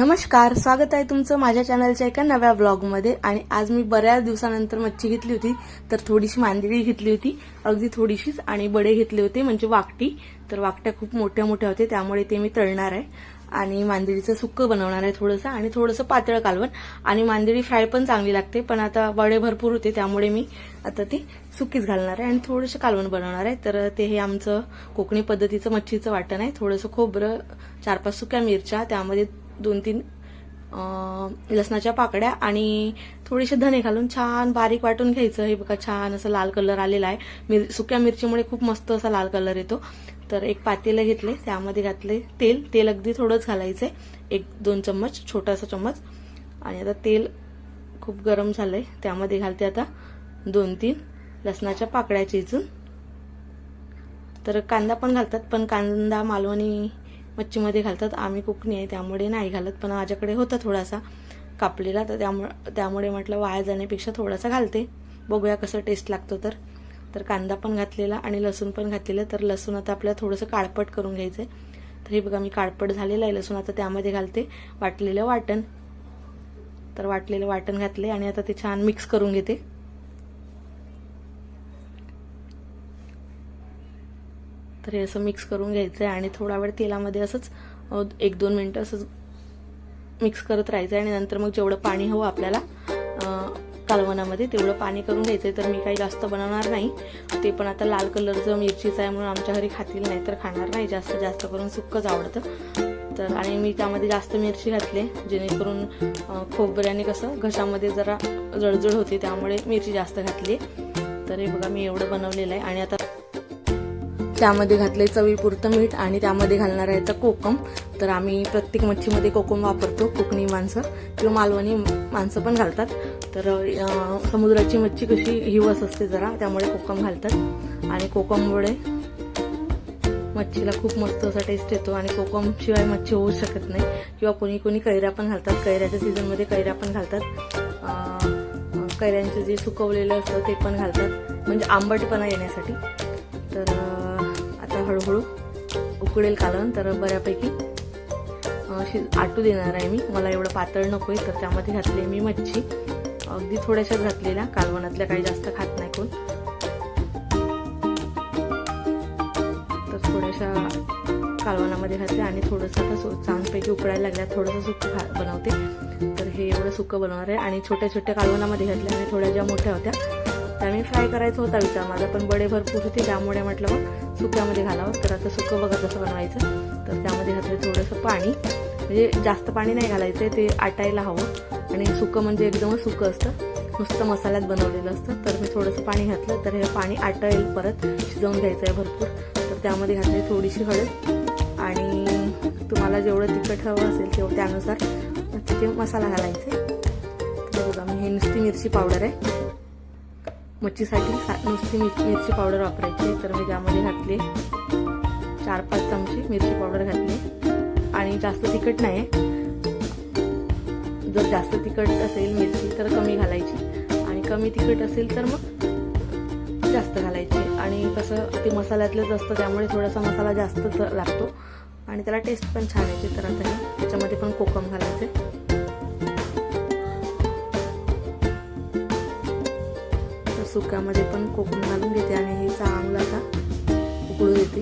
नमस्कार स्वागत आहे तुमचं माझ्या चॅनलच्या एका नव्या ब्लॉगमध्ये आणि आज मी बऱ्याच दिवसानंतर मच्छी घेतली होती तर थोडीशी मांदेळी घेतली होती. अगदी थोडीशीच आणि बडे घेतले होते म्हणजे वाकटी. तर वाकट्या खूप मोठ्या मोठ्या होते त्यामुळे ते मी तळणार आहे. आणि मांदेळीचं सुक्क बनवणार आहे थोडंसं आणि थोडंसं पातळ कालवण. आणि मांदेळी फ्राय पण चांगली लागते पण आता बडे भरपूर होते त्यामुळे मी आता ती सुकीच घालणार आहे. आणि थोडंसं कालवण बनवणार आहे. तर ते हे आमचं कोकणी पद्धतीचं मच्छीचं वाटण आहे. थोडंसं खोबरं चार पाच सुक्या मिरच्या त्यामध्ये दोन तीन लसणाच्या पाकड्या आणि थोडेसे धने घालून छान बारीक वाटून घ्यायचं. हे बघा छान असं लाल कलर आलेला आहे. मिर सुक्या मिरचीमुळे खूप मस्त असा लाल कलर येतो. तर एक पातेलं घेतले त्यामध्ये घातले तेल. तेल अगदी थोडंच घालायचंय. एक दोन चम्मच छोटासा चम्मच. आणि आता तेल खूप गरम झालंय. त्यामध्ये घालते आता दोन तीन लसणाच्या पाकळ्या चेचून तर कांदा पण घालतात पण कांदा मालवणी मच्छीमध्ये घालतात. आम्ही कोकणी आहे त्यामुळे नाही घालत. पण माझ्याकडे होता थोडासा कापलेला तर त्यामुळे त्यामुळे म्हटलं वाया जाण्यापेक्षा थोडासा घालते. बघूया कसं टेस्ट लागतो तर. तर कांदा पण घातलेला आणि लसूण पण घातलेलं. तर लसूण आता आपल्याला थोडंसं काळपट करून घ्यायचं आहे तर हे बघा मी काळपट झालेलं आहे. लसूण आता त्यामध्ये घालते. वाटलेलं वाटण. तर वाटलेलं वाटण घातले आणि आता ते छान मिक्स करून घेते. तर हे असं मिक्स करून घ्यायचं आहे आणि थोडा वेळ तेलामध्ये असंच एक दोन मिनटं असंच मिक्स करत राहायचं आहे आणि नंतर मग जेवढं पाणी हवं आपल्याला कालवणामध्ये तेवढं पाणी करून घ्यायचं आहे तर मी काही जास्त बनवणार नाही. ते पण आता लाल कलरचं मिरचीचं आहे म्हणून आमच्या घरी खातील नाही तर खाणार नाही. जास्त जास्त करून सुक्कच आवडतं. तर आणि मी त्यामध्ये जास्त मिरची घातली जेणेकरून खोबऱ्याने कसं घशामध्ये जरा जळजळ होती त्यामुळे मिरची जास्त घातली तर हे बघा मी एवढं बनवलेलं आहे. आणि आता त्यामध्ये घातले चवीपुरतं मीठ आणि त्यामध्ये घालणार आहे तर कोकम. तर आम्ही प्रत्येक मच्छीमध्ये कोकम वापरतो कोकणी माणसं किंवा मालवणी माणसं पण घालतात. तर समुद्राची मच्छी कशी हिवस असते जरा त्यामुळे कोकम घालतात. आणि कोकममुळे मच्छीला खूप मस्त असा टेस्ट येतो आणि कोकम शिवाय मच्छी होऊ शकत नाही. किंवा कोणी कोणी कैऱ्या पण घालतात. कैऱ्याच्या सीझनमध्ये कैऱ्या पण घालतात. कैऱ्यांचं जे सुकवलेलं असतं ते पण घालतात. म्हणजे आंबटपणा येण्यासाठी. तर आता हळूहळू उकडेल कालवण तर बऱ्यापैकी अशी शिज आटू देणार आहे मी. मला एवढं पातळ नको आहे तर त्यामध्ये घातली मी मच्छी. अगदी थोड्याशाच घातलेल्या कालवणातल्या काही जास्त खात नाही कोण. तर थोड्याशा कालवणामध्ये घातल्या आणि थोडंसं आता सो छानपैकी उकळायला लागल्या. थोडंसं सुकं खा बनवते. तर हे एवढं सुकं बनवणार आहे. आणि छोट्या छोट्या कालवणामध्ये घातल्या आणि थोड्या ज्या मोठ्या होत्या आणि फ्राय करायचा होता विचार माझा पण बडे भरपूर होते त्यामुळे म्हटलं मग सुक्यामध्ये घालावं. तर आता सुकं बघा कसं बनवायचं. तर त्यामध्ये घातलं थोडंसं पाणी. म्हणजे जास्त पाणी नाही घालायचं ते आटायला हवं. आणि सुकं म्हणजे एकदमच सुकं असतं. नुसतं मसाल्यात बनवलेलं असतं. तर मी थोडंसं पाणी घातलं. तर हे पाणी आटळेल परत. शिजवून घ्यायचं आहे भरपूर. तर त्यामध्ये घातली थोडीशी हळद. आणि तुम्हाला जेवढं तिखट हवं असेल तेव्हा त्यानुसार तिथे मसाला घालायचा आहे तर बघा मी हे नुसती मिरची पावडर आहे. मच्छीसाठी सा- नुसती मिरची मिरची पावडर वापरायची आहे. तर मी त्यामध्ये घातले चार पाच चमचे मिरची पावडर घातली आणि जास्त तिखट नाही जर जास्त तिखट असेल मिरची तर कमी घालायची. आणि कमी तिखट असेल तर मग जास्त घालायची आणि कसं ते मसाल्यातलंच असतं त्यामुळे थोडासा मसाला जास्तच लागतो. आणि त्याला टेस्ट पण छान येते. तर आता त्याच्यामध्ये पण कोकम घालायचे सुक्यामध्ये पण कोकम घालून घेते आणि हे चांगलं आता उकळू देते.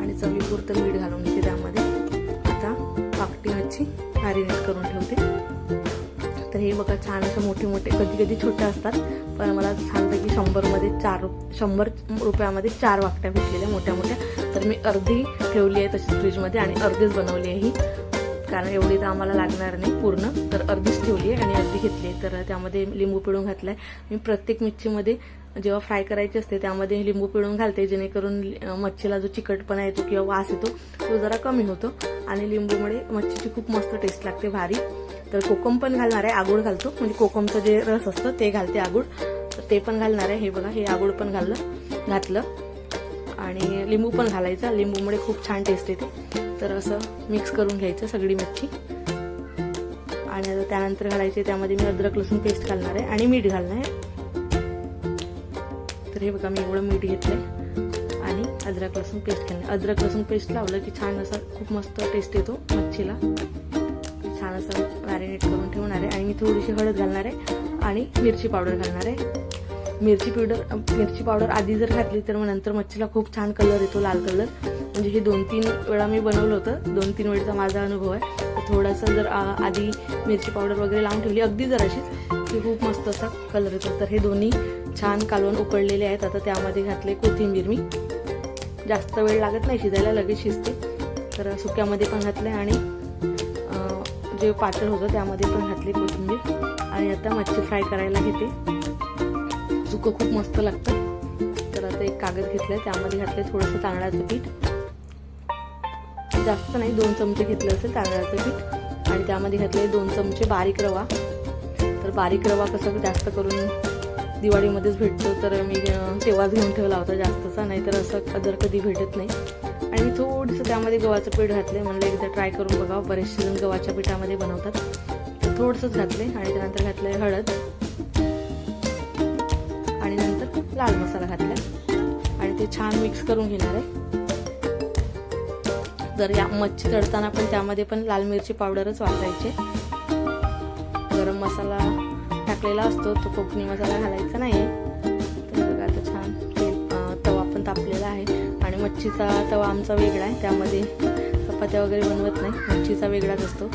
आणि चवीपुरतं मीठ घालून घेते त्यामध्ये. आता पाकटी मच्छी मॅरिनेट करून ठेवते. तर हे बघा छान असं मोठे मोठे कधी कधी छोटे असतात पण मला छानपैकी शंभरमध्ये चार शंभर रुपयामध्ये चार वाकट्या भेटलेल्या मोठ्या मोठ्या. तर मी अर्धी ठेवली आहे तशीच फ्रीजमध्ये आणि अर्धीच बनवली आहे ही. कारण एवढी तर आम्हाला लागणार नाही पूर्ण. तर अर्धीच ठेवली आहे आणि अर्धी घेतली आहे. तर त्यामध्ये लिंबू पिळून घातला आहे मी प्रत्येक मिरचीमध्ये जेव्हा फ्राय करायची असते त्यामध्ये लिंबू पिळून घालते जेणेकरून मच्छीला जो चिकटपणा येतो किंवा वास येतो तो जरा कमी होतो. आणि लिंबूमुळे मच्छीची खूप मस्त टेस्ट लागते भारी. तर कोकम पण घालणार आहे आगूळ घालतो. म्हणजे कोकमचं जे रस असतं ते घालते आगूळ. तर ते पण घालणार आहे. हे बघा हे आगूळ पण घाललं घातलं. आणि लिंबू पण घालायचा. लिंबूमुळे खूप छान टेस्ट येते. तर असं मिक्स करून घ्यायचं सगळी मच्छी. आणि आता त्यानंतर घालायचे त्यामध्ये मी अद्रक लसूण पेस्ट घालणार आहे आणि मीठ घालणार आहे. तर हे बघा मी एवढं मीठ घेतलंय. आणि अद्रक लसूण पेस्ट घालणार अद्रक लसूण पेस्ट लावलं की छान असा खूप मस्त टेस्ट येतो मच्छीला. छान असं मॅरिनेट करून ठेवणार आहे. आणि मी थोडीशी हळद घालणार आहे. आणि मिरची पावडर घालणार आहे. मिरची पावडर मिरची पावडर आधी जर घातली तर मग नंतर मच्छीला खूप छान कलर येतो लाल कलर म्हणजे हे दोन तीन वेळा मी बनवलं होतं. दोन तीन वेळचा माझा अनुभव आहे. थोडासा जर आ- आधी मिरची पावडर वगैरे लावून ठेवली अगदी जर अशीच की खूप मस्त असा कलर येतो. तर हे दोन्ही छान कालवण उकळलेले आहेत. आता त्यामध्ये घातले कोथिंबीर मी. जास्त वेळ लागत नाही शिजायला लगेच शिजते. तर सुक्यामध्ये पण घातले आणि जे पातळ होतं त्यामध्ये पण घातली कोथिंबीर. आणि आता मच्छी फ्राय करायला घेते. झुकं खूप मस्त लागतं. तर आता एक कागद घेतलं त्यामध्ये घातलं थोडंसं तांदळाचं पीठ. जास्त नाही दोन चमचे घेतलं असेल तांदळाचं पीठ. आणि त्यामध्ये घातले दोन चमचे बारीक रवा. तर बारीक रवा कसं जास्त करून दिवाळीमध्येच भेटतो तर मी तेव्हाच घेऊन ठेवला होता जास्तचा. नाहीतर असं अदर कधी भेटत नाही. आणि मी थोडंसं त्यामध्ये गव्हाचं पीठ घातलं म्हणलं एकदा ट्राय करून बघावं. बरेचसे जण गव्हाच्या पिठामध्ये बनवतात. थोडंसंच घातले आणि त्यानंतर घातलं हळद. छान मिक्स करून घेणार आहे. जर या मच्छी तळताना पण त्यामध्ये पण लाल मिरची पावडरच वापरायचे गरम मसाला टाकलेला असतो तो कोकणी मसाला घालायचा नाही तर बघा आता छान तेल तवा पण तापलेला आहे. आणि मच्छीचा तवा आमचा वेगळा आहे. त्यामध्ये चपात्या वगैरे बनवत नाही. मच्छीचा वेगळाच असतो.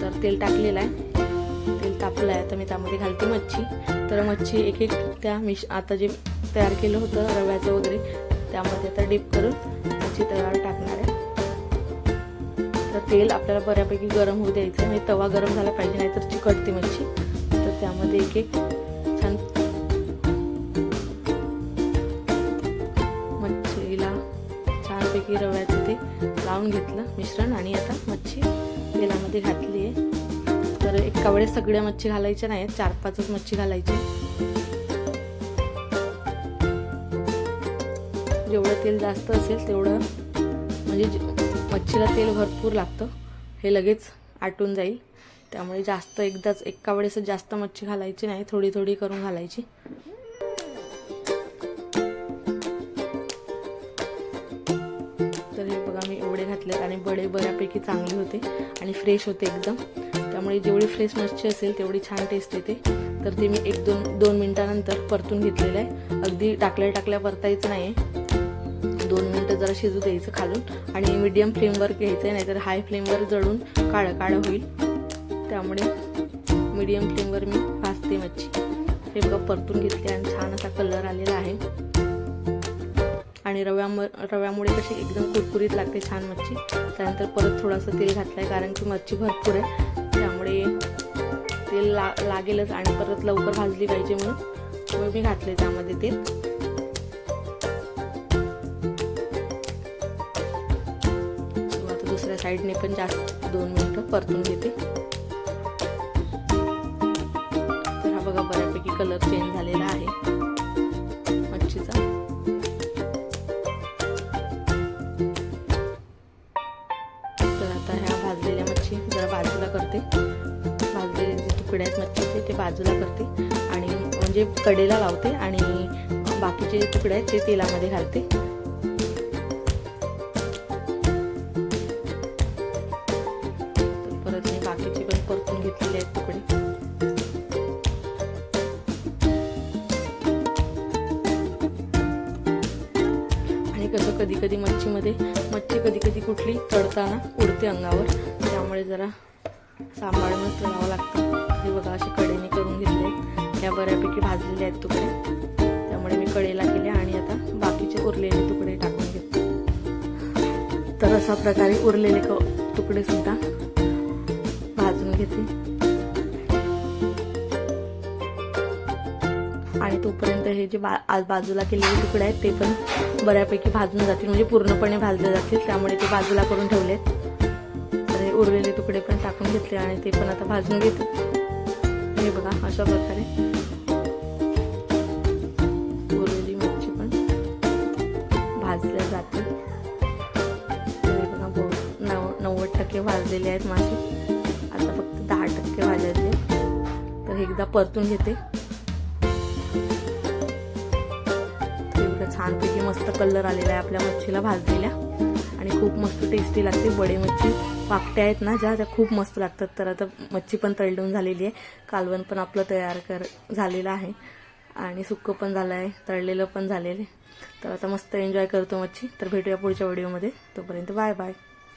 तर तेल टाकलेलं आहे. तेल तापलं आहे. तर मी त्यामध्ये घालते मच्छी. तर मच्छी एक एक त्या मिश आता जे तयार केलं होतं रव्याचं वगैरे त्यामध्ये आता डीप करून मच्छी तव्यावर टाकणार आहे. तर तेल आपल्याला बऱ्यापैकी गरम होऊ द्यायचं म्हणजे तवा गरम झाला पाहिजे नाहीतर चिकटते मच्छी. तर त्यामध्ये एक एक छान मच्छीला छानपैकी रव्याचं ते लावून घेतलं मिश्रण आणि आता मच्छी तेलामध्ये घातली आहे. तर एका वेळेस सगळ्या मच्छी घालायच्या नाहीत चार पाचच मच्छी घालायची. जेवढं तेल जास्त असेल तेवढं म्हणजे मच्छीला तेल भरपूर लागतं. हे लगेच आटून जाईल. त्यामुळे जास्त एकदाच एका वेळेस जास्त मच्छी घालायची नाही. थोडी थोडी करून घालायची. तर हे बघा मी एवढे घातलेत आणि बडे बऱ्यापैकी चांगले होते आणि फ्रेश होते एकदम. त्यामुळे जेवढी फ्रेश मच्छी असेल तेवढी छान टेस्ट येते. तर ते मी एक दोन दोन मिनिटानंतर परतून घेतलेलं आहे. अगदी टाकल्या टाकल्या परतायचं नाही आहे जरा शिजू द्यायचं खालून आणि मीडियम फ्लेमवर घ्यायचं आहे नाहीतर हाय फ्लेमवर जळून काळं काळं होईल. त्यामुळे मीडियम फ्लेमवर मी भाजते मच्छी. हे बघा परतून घेतली आणि छान असा कलर आलेला आहे. आणि रव्याम रव्यामुळे कशी एकदम कुरकुरीत लागते छान मच्छी. त्यानंतर परत थोडंसं तेल घातलं आहे कारण की मच्छी भरपूर आहे. त्यामुळे तेल ला लागेलच आणि परत लवकर भाजली पाहिजे म्हणून. मी घातले त्यामध्ये तेल. साईडने पण जास्त दोन मिनटं परतून घेते. तर हा बघा बऱ्यापैकी कलर चेंज झालेला आहे. मच्छीचा. तर आता ह्या भाजलेल्या मच्छी जरा बाजूला करते. भाजलेले जे तुकडे आहेत मच्छीचे ते बाजूला करते. आणि म्हणजे कडेला लावते आणि बाकीचे जे तुकडे आहेत ते तेलामध्ये घालते. मच्छी कधी कधी कुठली चढताना उडते अंगावर. त्यामुळे जरा सांभाळूनच तळावं लागतं. हे बघा असे कडेने करून घेतले. ह्या बऱ्यापैकी भाजलेले आहेत तुकडे. त्यामुळे मी कडेला केले आणि आता बाकीचे उरलेले तुकडे टाकून घेते. तर अशा प्रकारे उरलेले क तुकडे सुद्धा भाजून घेते. आहे तोपर्यंत हे जे बा आज बाजूला केलेले तुकडे आहेत ते पण बऱ्यापैकी भाजून जातील. म्हणजे पूर्णपणे भाजले जातील त्यामुळे ते बाजूला करून ठेवलेत. आहेत उरलेले तुकडे पण टाकून घेतले आणि ते पण आता भाजून घेते. हे बघा अशा प्रकारे. उरलेली मच्छी पण भाजल्या जाते. हे बघा नव नव्वद टक्के भाजलेले आहेत मासे. आता फक्त दहा टक्के भाजायचे तर हे एकदा परतून घेते. छानपैकी मस्त कलर आलेला आहे आपल्या मच्छीला भाजलेल्या. आणि खूप मस्त टेस्टी लागते. बडे मच्छी पाकटे आहेत ना ज्या त्या खूप मस्त लागतात. तर आता मच्छी पण तळडून झालेली आहे. कालवण पण आपलं तयार कर झालेलं आहे. आणि सुक्कं पण झालं आहे तळलेलं पण झालेलं आहे. तर आता मस्त एन्जॉय करतो मच्छी. तर भेटूया पुढच्या व्हिडिओमध्ये तोपर्यंत बाय बाय